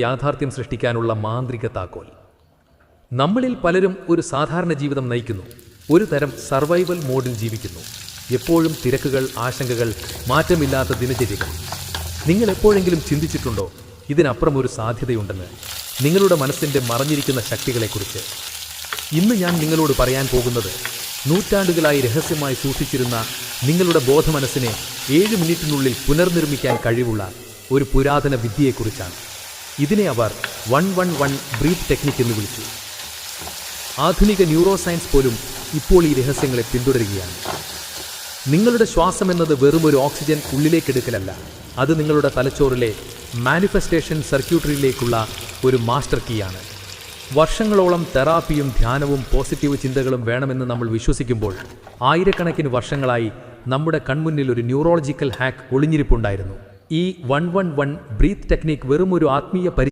യാഥാർത്ഥ്യം സൃഷ്ടിക്കാനുള്ള മാന്ത്രിക താക്കോൽ. നമ്മളിൽ പലരും ഒരു സാധാരണ ജീവിതം നയിക്കുന്നു. ഒരു തരം സർവൈവൽ മോഡിൽ ജീവിക്കുന്നു. എപ്പോഴും തിരക്കുകൾ ആശങ്കകൾ മാറ്റമില്ലാത്ത ദിനചര്യകൾ. നിങ്ങൾ എപ്പോഴെങ്കിലും ചിന്തിച്ചിട്ടുണ്ടോ? ഇതിനപ്പുറം ഒരു സാധ്യതയുണ്ടെന്ന്. നിങ്ങളുടെ മനസ്സിന്റെ മറഞ്ഞിരിക്കുന്ന ശക്തികളെക്കുറിച്ച്. ഇന്ന് ഞാൻ നിങ്ങളോട് പറയാൻ പോകുന്നത് നൂറ്റാണ്ടുകളായി രഹസ്യമായി സൂക്ഷിച്ചിരുന്ന നിങ്ങളുടെ ബോധമനസ്സിനെ ഏഴ് മിനിറ്റിനുള്ളിൽ പുനർനിർമ്മിക്കാൻ കഴിവുള്ള ഒരു പുരാതന വിദ്യയെക്കുറിച്ചാണ്. ഇതിനെ അവർ one one one breath technique എന്ന് വിളിച്ചു. ആധുനിക ന്യൂറോ സയൻസ് പോലും ഇപ്പോൾ ഈ രഹസ്യങ്ങളെ പിന്തുടരുകയാണ്. നിങ്ങളുടെ ശ്വാസം എന്നത് വെറും ഒരു ഓക്സിജൻ ഉള്ളിലേക്കെടുക്കലല്ല. അത് നിങ്ങളുടെ തലച്ചോറിലെ മാനിഫെസ്റ്റേഷൻ സർക്യൂട്ടറിയിലേക്കുള്ള ഒരു മാസ്റ്റർ കീയാണ്. വർഷങ്ങളോളം തെറാപ്പിയും ധ്യാനവും പോസിറ്റീവ് ചിന്തകളും വേണമെന്ന് നമ്മൾ വിശ്വസിക്കുമ്പോൾ ആയിരക്കണക്കിന് വർഷങ്ങളായി നമ്മുടെ കൺമുന്നിൽ ഒരു ന്യൂറോളജിക്കൽ ഹാക്ക് ഒളിഞ്ഞിരിപ്പുണ്ടായിരുന്നു. ഈ one one one breath technique വെറും ഒരു ആത്മീയ പരി